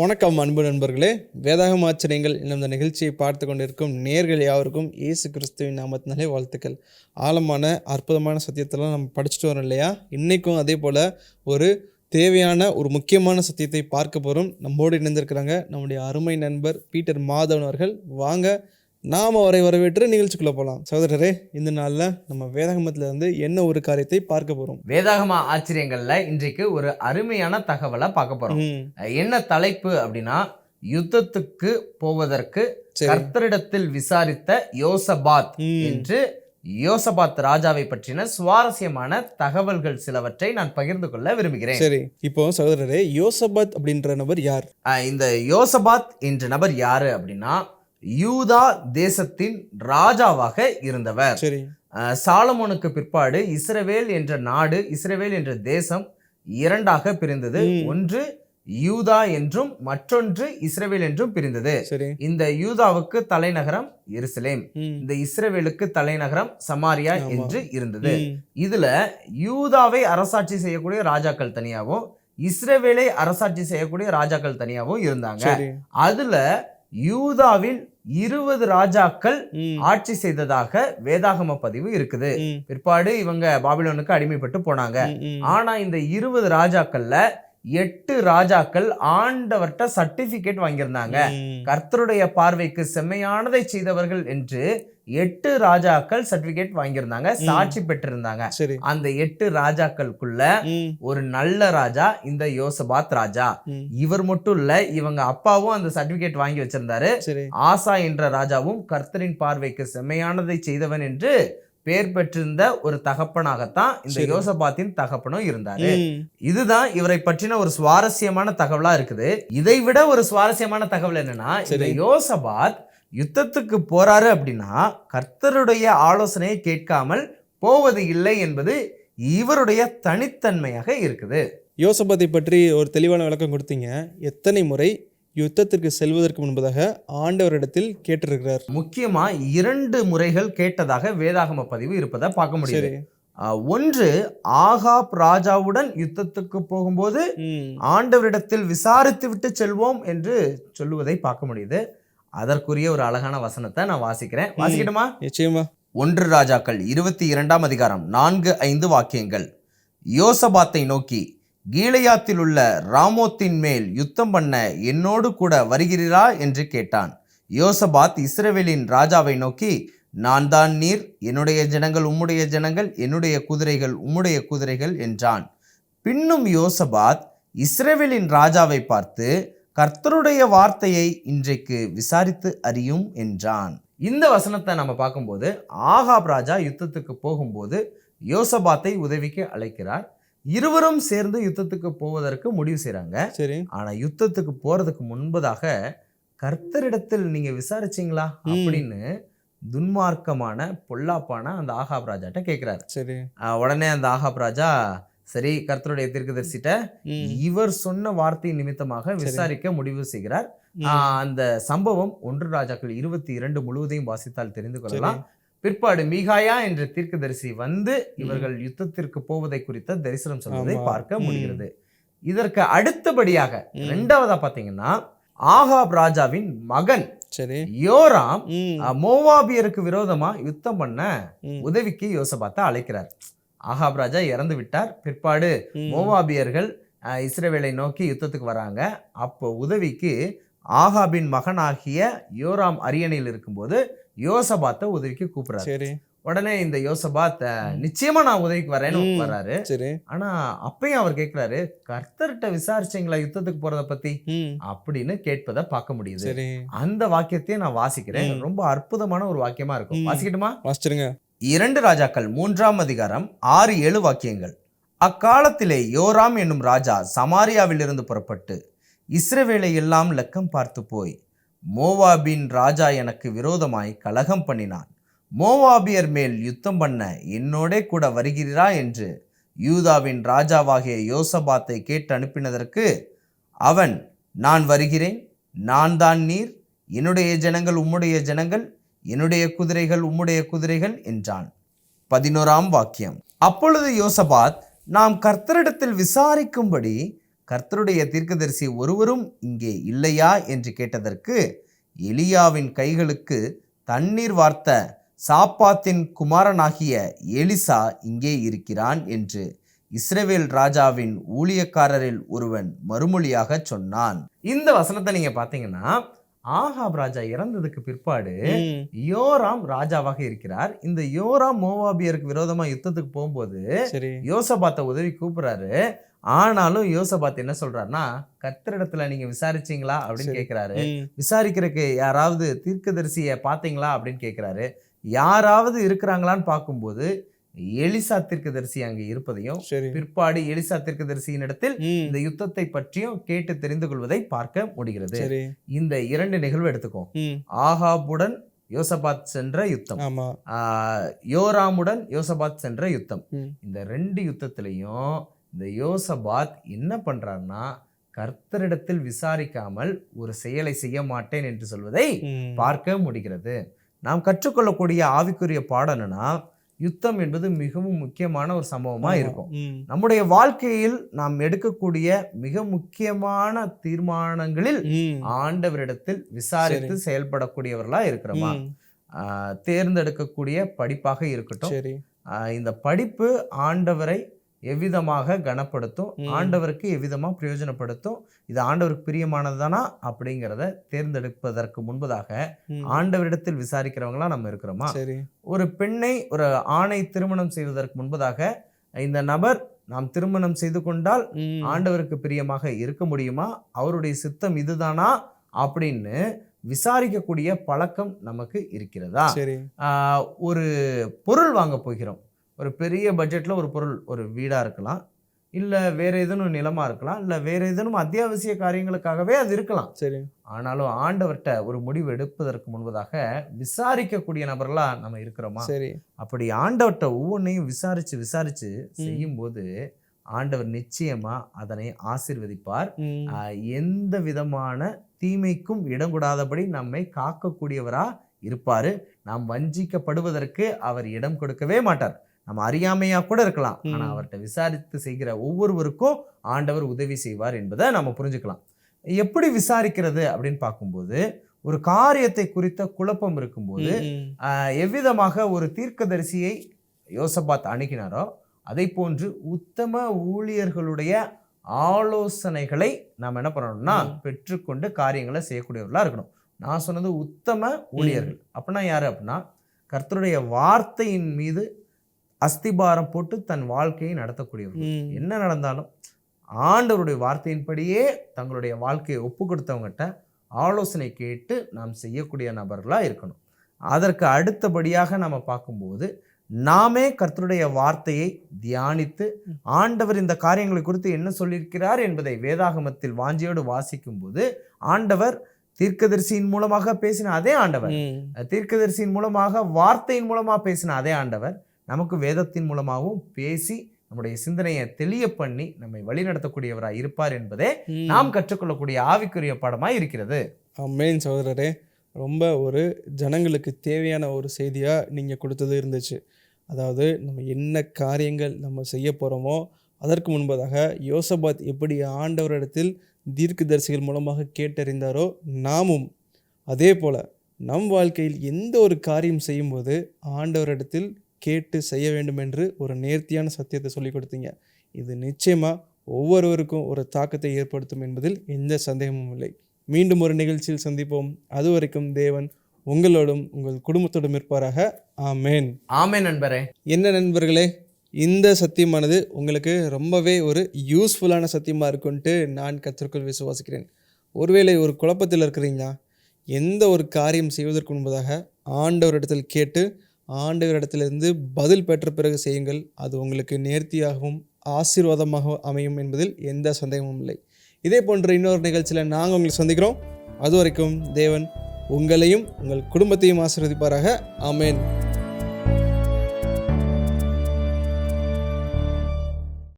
வணக்கம் அன்பு நண்பர்களே. வேதாகம் ஆச்சரியங்கள் என்னும் இந்த நிகழ்ச்சியை பார்த்து கொண்டிருக்கும் நேர்கள் யாவருக்கும் இயேசு கிறிஸ்துவின் நாமத்தினாலே வாழ்த்துக்கள். ஆழமான அற்புதமான சத்தியத்தெல்லாம் நம்ம படிச்சுட்டு வரோம் இல்லையா? இன்றைக்கும் அதே போல் ஒரு தேவையான ஒரு முக்கியமான சத்தியத்தை பார்க்க போகிறோம் நம்மோடு இணைந்திருக்கிறாங்க நம்முடைய அருமை நண்பர் பீட்டர் மாதவன் அவர்கள். வாங்க நாம் அவரை வரவேற்று நிகழ்ச்சிக்குள்ளே போகலாம் சகோதரரே இந்த நாளில் நம்ம வேதாகமத்தில் இருந்து என்ன ஒரு காரியத்தை பார்க்க போகிறோம் வேதாகம ஆச்சரியங்கள்ல இன்றைக்கு ஒரு அருமையான தகவலை பார்க்க போறோம். ம் என்ன தலைப்பு அப்படின்னா யுத்தத்துக்கு போவதற்கு கர்த்தரிடத்தில் விசாரித்த யோசபாத் என்று யோசபாத் ராஜாவை பற்றின சுவாரஸ்யமான தகவல்கள் சிலவற்றை நான் பகிர்ந்து கொள்ள விரும்புகிறேன். சரி இப்போ சகோதரரே யோசபாத் அப்படின்ற நபர் யார்? அஹ் இந்த யோசபாத் என்ற நபர் யாரு அப்படின்னா யூதா தேசத்தின் ராஜாவாக இருந்தவர். சாலமோனுக்கு பிற்பாடு இஸ்ரவேல் என்ற நாடு இஸ்ரவேல் என்ற தேசம் இரண்டாக பிரிந்தது. ஒன்று யூதா என்றும் மற்றொன்று இஸ்ரவேல் என்றும் பிரிந்தது. இந்த யூதாவுக்கு தலைநகரம் எருசலேம். இந்த இஸ்ரவேலுக்கு தலைநகரம் சமாரியா. என்று இருந்தது. இதுல யூதாவை அரசாட்சி செய்யக்கூடிய ராஜாக்கள் தனியாகவும் இஸ்ரவேலை அரசாட்சி செய்யக்கூடிய ராஜாக்கள் தனியாகவும் இருந்தாங்க. அதுல யூதாவில் இருபது ராஜாக்கள் ஆட்சி செய்ததாக வேதாகம பதிவு இருக்குது. பிற்பாடு இவங்க பாபிலோனுக்கு அடிமைப்பட்டு போனாங்க. ஆனா இந்த இருபது ராஜாக்கள்ல எட்டு ராஜாக்கள் ஆண்டவர்கிட்ட சர்டிபிகேட் வாங்கியிருந்தாங்க. கர்த்தருடைய பார்வைக்கு செம்மையானதை செய்தவர்கள் என்று எட்டு ராஜாக்கள் சர்டிபிகேட் வாங்கியிருந்தாங்க சாட்சி பெற்றிருந்தாங்க. அந்த எட்டு ராஜாக்களுக்குள்ள ஒரு நல்ல ராஜா இந்த யோசபாத் ராஜா. இவர் மட்டும் இல்ல இவங்க அப்பாவும் அந்த சர்டிபிகேட் வாங்கி வச்சிருந்தாரு. சரி. ஆசா என்ற ராஜாவும் கர்த்தரின் பார்வைக்கு செம்மையானதை செய்தவன் என்று பெயர் பெற்றிருந்த ஒரு தகப்பனாகத்தான் இந்த. யோசபாத்தின் தகப்பனும் இருந்தாரு. இதுதான் இவரை பற்றின ஒரு சுவாரஸ்யமான தகவலா இருக்குது. இதை விட ஒரு சுவாரஸ்யமான தகவல் என்னன்னா இந்த. யோசபாத் யுத்தத்துக்கு போறாரு அப்படின்னா கர்த்தருடைய ஆலோசனையை கேட்காமல் போவது இல்லை என்பது இவருடைய தனித்தன்மையாக இருக்குது. யோசபாத்தை பற்றி ஒரு தெளிவான விளக்கம் கொடுத்தீங்க. எத்தனை முறை யுத்தத்திற்கு செல்வதற்கு முன்பதாக ஆண்டவரிடத்தில் கேட்டிருக்கிறார். முக்கியமா இரண்டு முறைகள் கேட்டதாக வேதாகம பதிவு இருப்பதை பார்க்க முடியுது. ஒன்று ஆகாப் ராஜாவுடன் யுத்தத்துக்கு போகும்போது ஆண்டவரிடத்தில் விசாரித்து விட்டு செல்வோம் என்று சொல்லுவதை பார்க்க முடியுது. அதற்குரிய ஒரு அழகான வசனத்தை நான் வாசிக்கிறேன். வாசிக்கட்டுமா? நிச்சயமா. ஒன்று ராஜாக்கள் இருபத்தி இரண்டாம் அதிகாரம் நான்கு ஐந்து வாக்கியங்கள். யோசபாத்தை நோக்கி கீழையாத்தில் உள்ள ராமோத்தின் மேல் யுத்தம் பண்ண என்னோடு கூட வருகிறீரா? என்று கேட்டான். யோசபாத் இஸ்ரவேலின் ராஜாவை நோக்கி நான் தான் நீர் என்னுடைய ஜனங்கள் உம்முடைய ஜனங்கள் என்னுடைய குதிரைகள் உம்முடைய குதிரைகள் என்றான். பின்னும் யோசபாத் இஸ்ரவேலின் ராஜாவை பார்த்து கர்த்தருடைய வார்த்தையை இன்றைக்கு விசாரித்து அறியும் என்றான். இந்த வசனத்தை நம்ம பார்க்கும்போது ஆகாப் ராஜா யுத்தத்துக்கு போகும்போது யோசபாத்தை உதவிக்கு அழைக்கிறார். இருவரும் சேர்ந்து யுத்தத்துக்கு போவதற்கு முடிவு செய்றாங்க. சரி. ஆனா யுத்தத்துக்கு போறதுக்கு முன்பதாக கர்த்தரிடத்தில் நீங்க விசாரிச்சீங்களா. அப்படின்னு துன்மார்க்கமான பொல்லாப்பான அந்த ஆகாப் ராஜாட்ட கேட்கிறாரு சரி. உடனே அந்த ஆகாப் ராஜா சரி கர்த்தருடைய தீர்க்கதரிசிட்ட இவர் சொன்ன வார்த்தை நிமித்தமாக விசாரிக்க முடிவு செய்கிறார். அந்த சம்பவம் ஒன்று ராஜாக்கள் இருபத்தி இரண்டு முழுவதையும் வாசித்தால் தெரிந்து கொள்ளலாம். பிற்பாடு மீகாயா என்ற தீர்க்கதரிசி வந்து இவர்கள் யுத்தத்திற்கு போவதை குறித்த தரிசனம் சொல்வதை. பார்க்க. முடிகிறது. இதற்கு அடுத்தபடியாக. இரண்டாவதா பாத்தீங்கன்னா ஆகாப் ராஜாவின் மகன் யோராம் மோவாபியருக்கு விரோதமா யுத்தம் பண்ண. உதவிக்கு யோசபாத்தை அழைக்கிறார். ஆகாப் ராஜா இறந்து விட்டார். பிற்பாடு. மோவாபியர்கள் இஸ்ரவேலை நோக்கி யுத்தத்துக்கு வராங்க. அப்போ உதவிக்கு ஆகாபின் மகனாகிய யோராம் அரியணையில் இருக்கும்போது யோசபாத்தை உதவிக்கு கூப்பிடுறாரு. உடனே இந்த யோசபாத் அஹ், நிச்சயமா நான் உதவிக்கு வரேன்னு. வர்றாரு சரி. ஆனா அப்பயும் அவர் கேட்கிறாரு கர்த்தர்கிட்ட விசாரிச்சீங்களா யுத்தத்துக்கு போறத பத்தி? அப்படின்னு கேட்பதை பார்க்க முடியுது. சரி. அந்த வாக்கியத்தையும் நான் வாசிக்கிறேன். ரொம்ப அற்புதமான ஒரு வாக்கியமா இருக்கும். வாசிக்கட்டுமா? வாசிச்சிருங்க. இரண்டு ராஜாக்கள் மூன்றாம் அதிகாரம் ஆறு ஏழு வாக்கியங்கள். அக்காலத்திலே யோராம் என்னும் ராஜா சமாரியாவிலிருந்து புறப்பட்டு இஸ்ரவேலை எல்லாம் லக்கம் பார்த்து போய் மோவாபின் ராஜா எனக்கு விரோதமாய் கலகம் பண்ணினான். மோவாபியர் மேல் யுத்தம் பண்ண என்னோடே கூட வருகிறீரா என்று யூதாவின் ராஜாவாகிய யோசபாத்தை கேட்டு அனுப்பினதற்கு அவன் நான் வருகிறேன் நான் தான் நீர் என்னுடைய ஜனங்கள் உம்முடைய ஜனங்கள் என்னுடைய குதிரைகள் உம்முடைய குதிரைகள் என்றான். பதினோராம் வாக்கியம். அப்பொழுது யோசபாத் நாம் கர்த்தரிடத்தில் விசாரிக்கும்படி கர்த்தருடைய தீர்க்கதரிசி ஒருவரும் இங்கே இல்லையா என்று கேட்டதற்கு எலியாவின் கைகளுக்கு தண்ணீர் வார்த்த சாப்பாத்தின் குமாரனாகிய எலிசா இங்கே இருக்கிறான் என்று இஸ்ரேவேல் ராஜாவின் ஊழியக்காரரில் ஒருவன் மறுமொழியாக சொன்னான். இந்த வசனத்தை நீங்கள் பார்த்தீங்கன்னா ஆகாப் ராஜா இறந்ததுக்கு பிற்பாடு யோராம் ராஜாவாக இருக்கிறார். இந்த யோராம் மோவாபியருக்கு விரோதமா யுத்தத்துக்கு போகும்போது யோசபாத்தை உதவி கூப்பிடுறாரு. ஆனாலும் யோசபாத் என்ன சொல்றாருன்னா கர்த்தரிடத்துல நீங்க விசாரிச்சீங்களா? அப்படின்னு ம், விசாரிக்கிறதுக்கு யாராவது தீர்க்கதரிசிய பாத்தீங்களா அப்படின்னு கேக்குறாரு. யாராவது இருக்கிறாங்களான்னு பார்க்கும்போது எலிசா தீர்க்கதரிசி அங்க இருப்பதையும் பிற்பாடு எலிசா தீர்க்கதரிசியின் இடத்தில் இந்த யுத்தத்தை பற்றியும் கேட்டு தெரிந்து கொள்வதை பார்க்க முடிகிறது. இந்த இரண்டு நிகழ்வு எடுத்துக்கோ. ஆகாபுடன் யோசபாத் சென்ற யுத்தம். யோராமுடன் யோசபாத் சென்ற யுத்தம். இந்த ரெண்டு யுத்தத்திலையும் இந்த யோசபாத் என்ன பண்றாருன்னா கர்த்தரிடத்தில் விசாரிக்காமல் ஒரு செயலை செய்ய மாட்டேன் என்று சொல்வதை பார்க்க முடிகிறது. நாம் கற்றுக்கொள்ளக்கூடிய ஆவிக்குரிய பாடம் என்னன்னா யுத்தம் என்பது மிகவும் முக்கியமான ஒரு சம்பவமா ஆமா. இருக்கும். நம்முடைய வாழ்க்கையில் நாம் எடுக்கக்கூடிய மிக முக்கியமான தீர்மானங்களில் ஆண்டவரிடத்தில் விசாரித்து செயல்படக்கூடியவர்களா இருக்கிறோமா? தேர்ந்தெடுக்கக்கூடிய படிப்பாக இருக்கட்டும். இந்த படிப்பு ஆண்டவரை எவ்விதமாக கனப்படுத்தும். ஆண்டவருக்கு எவ்விதமா பிரயோஜனப்படுத்தும் இது ஆண்டவருக்கு பிரியமானதுதானா அப்படிங்கிறத தேர்ந்தெடுப்பதற்கு முன்பதாக ஆண்டவரிடத்தில் விசாரிக்கிறவங்களா நம்ம இருக்கிறோமா? சரி. ஒரு பெண்ணை ஒரு ஆணை திருமணம் செய்வதற்கு முன்பதாக இந்த நபர் நாம் திருமணம் செய்து கொண்டால் ஆண்டவருக்கு பிரியமாக இருக்க முடியுமா? அவருடைய சித்தம் இதுதானா? அப்படின்னு விசாரிக்கக்கூடிய பழக்கம் நமக்கு இருக்கிறதா? ஒரு பொருள் வாங்க போகிறோம். ஒரு பெரிய பட்ஜெட்டில் ஒரு பொருள் ஒரு வீடாக இருக்கலாம். இல்லை வேற ஏதேனும் நிலமாக இருக்கலாம். இல்லை வேற ஏதேனும் அத்தியாவசிய காரியங்களுக்காகவே அது இருக்கலாம். சரி. ஆனாலும் ஆண்டவர்கிட்ட ஒரு முடிவு எடுப்பதற்கு முன்பதாக விசாரிக்கக்கூடிய நபர்களா நம்ம இருக்கிறோமா? சரி. அப்படி ஆண்டவர்கிட்ட ஒவ்வொன்றையும் விசாரிச்சு விசாரிச்சு செய்யும்போது ஆண்டவர் நிச்சயமா அதனை ஆசீர்வதிப்பார். எந்த விதமான தீமைக்கும் இடம் கொடாதபடி நம்மை காக்கக்கூடியவரா இருப்பாரு. நாம் வஞ்சிக்கப்படுவதற்கு அவர் இடம் கொடுக்கவே மாட்டார். நம்ம அறியாமையா கூட இருக்கலாம். ஆனா ம். அவர்கிட்ட விசாரித்து செய்கிற ஒவ்வொருவருக்கும் ஆண்டவர் உதவி செய்வார் என்பதை நம்ம புரிஞ்சுக்கலாம். எப்படி விசாரிக்கிறது அப்படின்னு பார்க்கும்போது ஒரு காரியத்தை குறித்த குழப்பம் இருக்கும்போது எவ்விதமாக ஒரு தீர்க்கதரிசியை யோசபாத் அணுகினாரோ அதை போன்று உத்தம ஊழியர்களுடைய ஆலோசனைகளை நாம் என்ன பண்ணணும்னா. பெற்றுக்கொண்டு காரியங்களை செய்யக்கூடியவர்களா இருக்கணும். நான் சொன்னது உத்தம ஊழியர்கள். அப்படின்னா யாரு அப்படின்னா கர்த்தருடைய வார்த்தையின் மீது அஸ்திபாரம் போட்டு தன் வாழ்க்கையை நடத்தக்கூடியவர்கள். என்ன நடந்தாலும் ஆண்டவருடைய வார்த்தையின்படியே தங்களுடைய வாழ்க்கையை ஒப்பு கொடுத்தவங்ககிட்ட ஆலோசனை கேட்டு நாம் செய்யக்கூடிய நபர்களாக இருக்கணும். அதற்கு அடுத்தபடியாக நம்ம பார்க்கும்போது நாமே கர்த்தருடைய வார்த்தையை தியானித்து ஆண்டவர் இந்த காரியங்களை குறித்து என்ன சொல்லியிருக்கிறார் என்பதை வேதாகமத்தில் வாஞ்சியோடு வாசிக்கும்போது ஆண்டவர் தீர்க்கதரிசியின் மூலமாக பேசின அதே ஆண்டவர். தீர்க்கதரிசியின் மூலமாக வார்த்தையின் மூலமாக பேசின அதே ஆண்டவர். நமக்கு வேதத்தின் மூலமாகவும் பேசி நம்முடைய சிந்தனையை தெளிய பண்ணி நம்மை வழிநடத்தக்கூடியவராய் இருப்பார் என்பதே. நாம் கற்றுக்கொள்ளக்கூடிய ஆவிக்குரிய பாடமாய் இருக்கிறது. அம்மேன் சகோதரரே. ரொம்ப ஒரு ஜனங்களுக்கு தேவையான ஒரு செய்தியாக நீங்கள் கொடுத்தது இருந்துச்சு. அதாவது நம்ம என்ன காரியங்கள் நம்ம செய்ய போகிறோமோ அதற்கு முன்பதாக யோசபாத் எப்படி ஆண்டவரிடத்தில் தீர்க்கதரிசிகள் மூலமாக கேட்டறிந்தாரோ நாமும் அதே போல் நம் வாழ்க்கையில் எந்த ஒரு காரியம் செய்யும்போது ஆண்டவரிடத்தில் கேட்டு செய்ய வேண்டும் என்று ஒரு நேர்த்தியான சத்தியத்தை சொல்லிக் கொடுத்தீங்க. இது நிச்சயமாக ஒவ்வொருவருக்கும் ஒரு தாக்கத்தை ஏற்படுத்தும் என்பதில் எந்த சந்தேகமும் இல்லை. மீண்டும் ஒரு நிகழ்ச்சியில் சந்திப்போம். அது வரைக்கும் தேவன் உங்களோடும் உங்கள் குடும்பத்தோடும் இருப்பாராக. ஆமேன். ஆமே நண்பரே. என்ன நண்பர்களே இந்த சத்தியமானது உங்களுக்கு ரொம்பவே ஒரு யூஸ்ஃபுல்லான சத்தியமாக இருக்குன்ட்டு நான் கத்திற்குள் விசுவாசிக்கிறேன். ஒருவேளை ஒரு குழப்பத்தில் இருக்கிறீங்களா? எந்த ஒரு காரியம் செய்வதற்கு முன்பதாக ஆண்டவரிடத்தில் கேட்டு ஆண்டவரிடத்திலிருந்து பதில் பெற்ற பிறகு செய்யுங்கள். அது உங்களுக்கு நேர்த்தியாகவும் ஆசீர்வாதமாக அமையும் என்பதில் எந்த சந்தேகமும் இல்லை. இதே போன்ற இன்னொரு நிகழ்ச்சியில் நாங்கள் உங்களை சந்திக்கிறோம். அது வரைக்கும் தேவன் உங்களையும் உங்கள் குடும்பத்தையும் ஆசீர்வதிப்பாராக. அமேன்